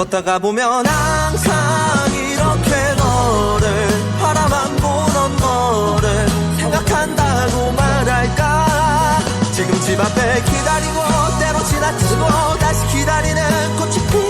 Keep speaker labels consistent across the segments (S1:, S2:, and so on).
S1: 걷다가 보면 항상 이렇게 너를 바라만 보던 너를 생각한다고 말할까? 지금 집 앞에 기다리고 때로 지나치고 다시 기다리는 꽃이 피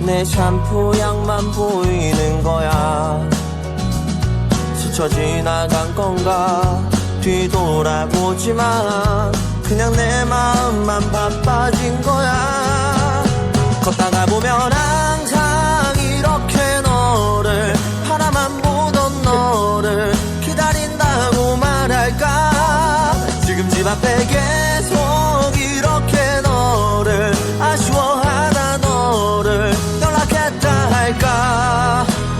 S1: 내 샴푸 향만 보이는 거야. 스쳐 지나간 건가 뒤돌아보지만 그냥 내 마음만 바빠진 거야. 걷다가 보면 항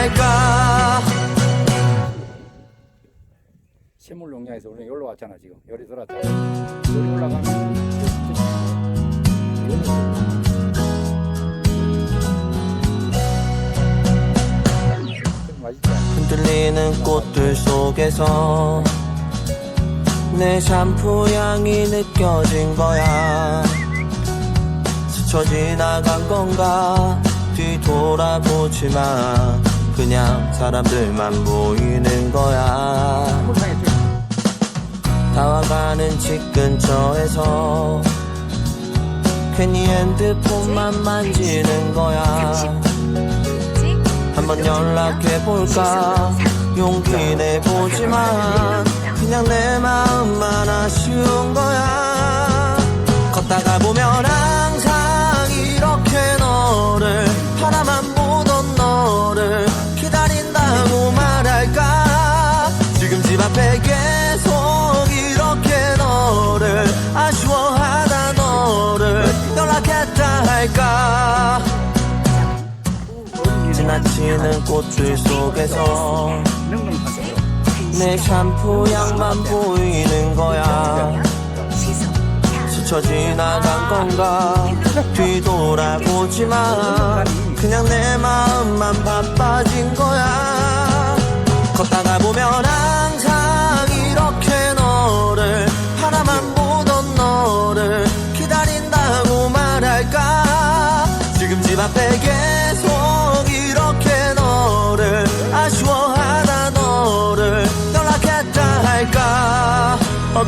S1: 날까? 시물
S2: 농장에서 우리 여기로 왔잖아 지금. 여기 들어왔다. 여기 올라가면
S1: 흔들리는 꽃들 속에서 내 샴푸 향이 느껴진 거야. 스쳐 지나간 건가 뒤돌아보지 마 그냥 사람들만 보이는 거야. 다와가는 집 근처에서 괜히 핸드폰만 만지는 거야. 한번 연락해볼까? 용기 내보지만 그냥 내 마음만 아쉬운 거야. 걷다가 보면 항상 이렇게 너를 바라만 지나치는 꽃들 속에서 내 샴푸 향만 보이는 거야. 스쳐 지나간 건가 뒤돌아보지만 그냥 내 마음만 바빠진 거야. 걷다가 보면 항상 이렇게 너를 바라만 보던 너를 기다린다고 말할까? 지금 집 앞에